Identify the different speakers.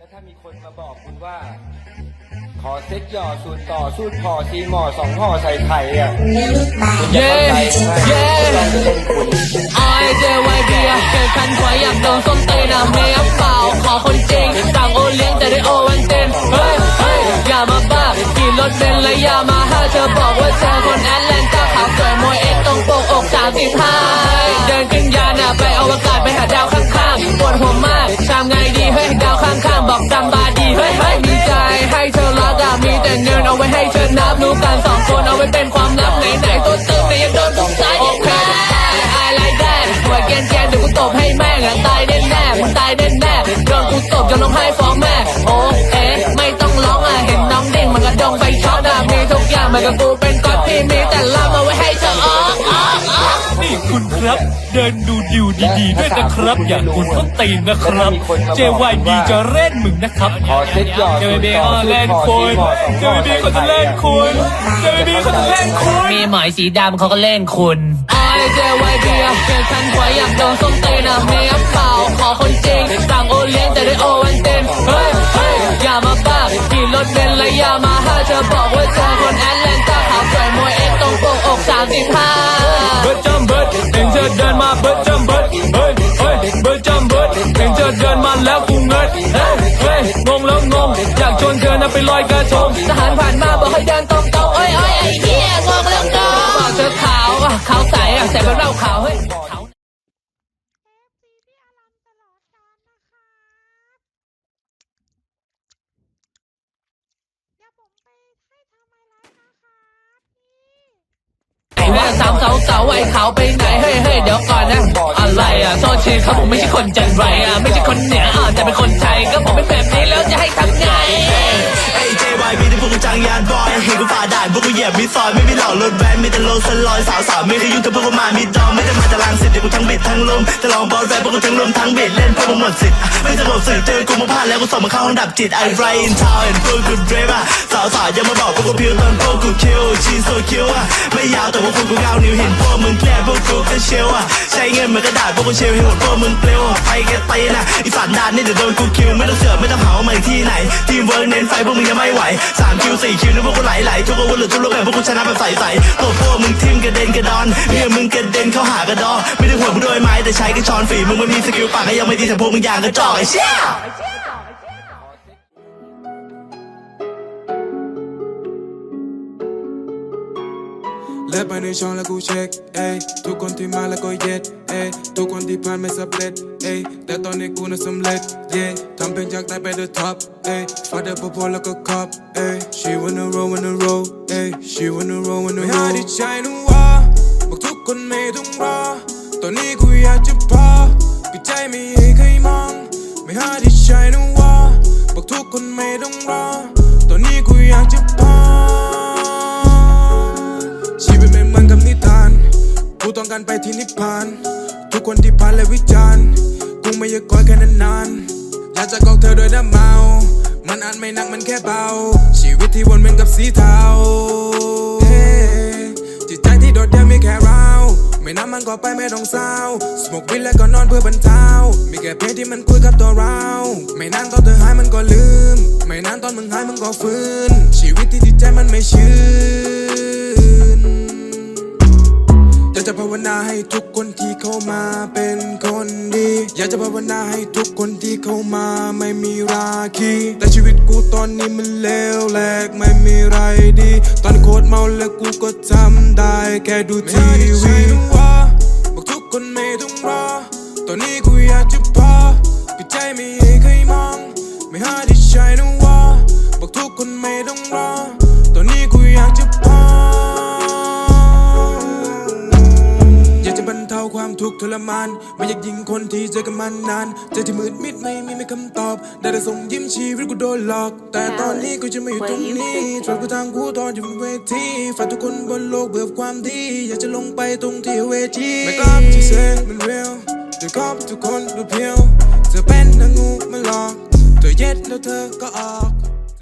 Speaker 1: แล้วถ้ามีคนมาบอกคุณว่า ขอเซ็ตหย่อสูตรต่อสูตรพอซีหมอสองห่อใส่ไข่อะคุณจะเข้าใจใช่ไหม
Speaker 2: เย้
Speaker 1: เราจะเล่นคุณ
Speaker 2: ไอเจวายเบียร์เกิดคันหัวอยากโดนส้มตีนอะเมียเปล่าขอคนจริงสั่งโอเลี้ยงแต่ได้โอ เป็นความลับไหนๆตัวตึงแต่ยังโดนตุ๊กตายโอเค I like that หัวแกนแกนเดี๋ยวกูตบให้แม่งตายแน่แน่มึงตายแน่แน่โดนกูตบจนร้องไห้ฟ้องแม่โอ้เอ๊ไม่ต้องร้องอะเห็นน้องเด้งมันกระดองไปช็อตอะมีทุกอย่างมันกับกูเป็นก๊อตพี่มีแต่ลามา
Speaker 3: คุณครับ เดินดูดิวดีๆด้วยนะครับ อย่าคุณส้นตีนนะครับ JYD จะเล่นมึงนะครับ
Speaker 1: ขอเซ็ตหย่อสูตร
Speaker 3: JYD
Speaker 1: ต่อ
Speaker 3: เขา
Speaker 1: สูต
Speaker 3: เล่
Speaker 1: ร
Speaker 3: น
Speaker 1: พอ
Speaker 3: คุ
Speaker 1: ซี
Speaker 3: ณ
Speaker 1: หมอสองห่อ
Speaker 3: JYD
Speaker 1: ใส่
Speaker 3: เขาจะ
Speaker 1: ไข่
Speaker 3: เล่นคุณ JYD เขาจะเล่นคุณ
Speaker 2: มีหมอยสีดำเขาก็เล่นคุณไอเจวายเบียร์เกิดคันหัวอยากโดนส้มตีนอะเมียเปล่าขอคนจริงสั่งโอเลี้ยงแต่ได้โอวันเต็มเฮ้ยเฮ้ยอย่ามาบ้าขี่รถเบนซ์และอย่ามาห้าเธอบอกว่าเธอคนแอตแลนตาขาวสวยมวยเอ็กตรงปกอกสามสิบห้า
Speaker 3: ไปลอยกระทง
Speaker 2: ทหารผ่านมาบอกให้เดินตรงตรงเอ้ยเอ้ยไอ้เหี้ยงงแล้วก็บอกเธอขาวอะขาวใสอะใส่เป็เล้าขาวเฮ้ยขา
Speaker 4: มตลอดกาวผมไปให้บพี่
Speaker 2: ไอ้แม่สามสาเสาไอ้ขาวไปไหนเฮ้ยเฮ้ยเดี๋ยวก่อนนะ อะไรอะโทษทีครับผมไม่ใช่คนจันไรอะไม่ใช่คนเหนืออะแต่เป็นคน ว
Speaker 5: กกูเหยียบมีซอยไม่มีหลอกรถแวนมีแต่โลสลอยสาวสาวไม่เคยยุ่งกับพวกกูมามีดองไม่ได้มาจากลางสิทธิ์เดี๋ยวกูทั้งบิดทั้งลมจะลองบอลแรปพวกกูทั้งลมทั้งบิดเล่นพวกมึงหมดสิทธิ์ไม่จะหมดสิทธิ์เจอกูมาพลาดแล้วกูส่งมาเข้าห้องดับจิตไอ้ไรอินทาวเห็นพวกกูเดรฟอะสาวสาวยังมาบอกพวกกูพิวตอนพวกกูคิวชีโซคิวอะไม่ยาวแต่พวกกูเงานิ้วเห็นพวกมึงแค่พวกกูก็เชลอะใช้เงินเหมือนกระดาษพวกกูเชลให้หมดพวกมึงเปลวไปแกตีนะอีสันดานนี่เดี๋ยวโดนกูคิวไม่ต้องเสือไม่ต้องหาว่ามาอีกที่ไหน เวิร์กเน้นไฟพวกมึงยังไม่ไหวสามคิวสี่คิวนี่พวกกูไหลไหลทุกอาวุธหรือทุกรูปแบบพวกกูชนะแบบใสใสตัวพวกมึงทิมกระเด็นกระดอนเมียมึงกระเด็นเข้าหากระดอไม่ได้หัวมึงด้วยไม้แต่ใช้กระชอนฝีมึงไม่มีสกิลปากก็ยังไม่ดีแต่พวกมึงอย่างกระจอกไอ้เชี่ย
Speaker 6: เลิกไปในช่องแล้วกูเช็คเอ้ทุกคนที่มาแล้วก็เย็ด ทุกคนที่ผ่านไม่สำเร็จเอ้ยแต่ตอนนี้กูน่ะสำเร็จเย้ทำเพลงจากใต้ไป the top เอ้ยฟาดเดอร์พอแล้วก็คอปเอ้ย she wanna roll wanna roll เอ้ย she wanna roll wanna roll ไม่หาที่ใช่นึงว่าบอกทุกคนไม่ต้องรอ ตอนนี้กูอยากจะพอปิดใจไม่ให้ใครมอง ไม่หาที่ใช่นึงว่าบอกทุกคนไม่ต้องรอ ตอนนี้กูอยากจะพอชีวิตไม่เหมือนกับนิทาน กูต้องการไปที่นิพพาน ทุกคนที่ผ่านและวิจารณ์กูไม่อยากคอยแค่นานๆอยากจะกอกเธอโดยน้ำเมา มันอาจไม่หนักมันแค่เบา ชีวิตที่วนเวียนกับสีเทาเอ้จิตใจที่โดดเดี่ยวมีแค่เราไม่น้ำมันก็ไปไม่ต้องเศร้าสมกวินแล้วก็นอนเพื่อบรรเทามีแค่เพลงที่มันคุยกับตัวเรา ไม่นานตอนเธอหายมันก็ลืม ไม่นานตอนมึงหายมึงก็ฟื้น ชีวิตที่จิตใจมันไม่ชื่นอ ภาวนาให้ทุกคนที่เข้ามาเป็นคนดี อยากจะภาวนาให้ทุกคนที่เข้ามาไม่มีราคี แต่ชีวิตกูตอนนี้มันเลวแหลกไม่มีไรดี ตอนโคตรเมาแล้วกูก็จำได้แค่ดูทีวีบอกทุกคนไม่ต้องรอ ตอนนี้กูอยากจะพอปิดใจไม่ให้ใครมอง ไม่หาที่ ทรมานไม่อยากยิงคนที่เจอกันมานานใจที่มืดมิดไม่มีไม่คำตอบ ได้แต่ส่งยิ้มชีวิตกูโดนหลอก แต่ตอนนี้กูจะไม่อยู่ตรงนี้ตรวจกูทางกูตอนอยู่บนเวทีฝากทุกคนบนโลกเบื่อความดี อยากจะลงไปตรงที่เวทีไม่กล้าที่เซมันเรียลเดี๋ยวก็ทุกคนดูเพียวเธอเป็นนางงูมันหลอกเธอเย็ดแล้วเธอก็ออก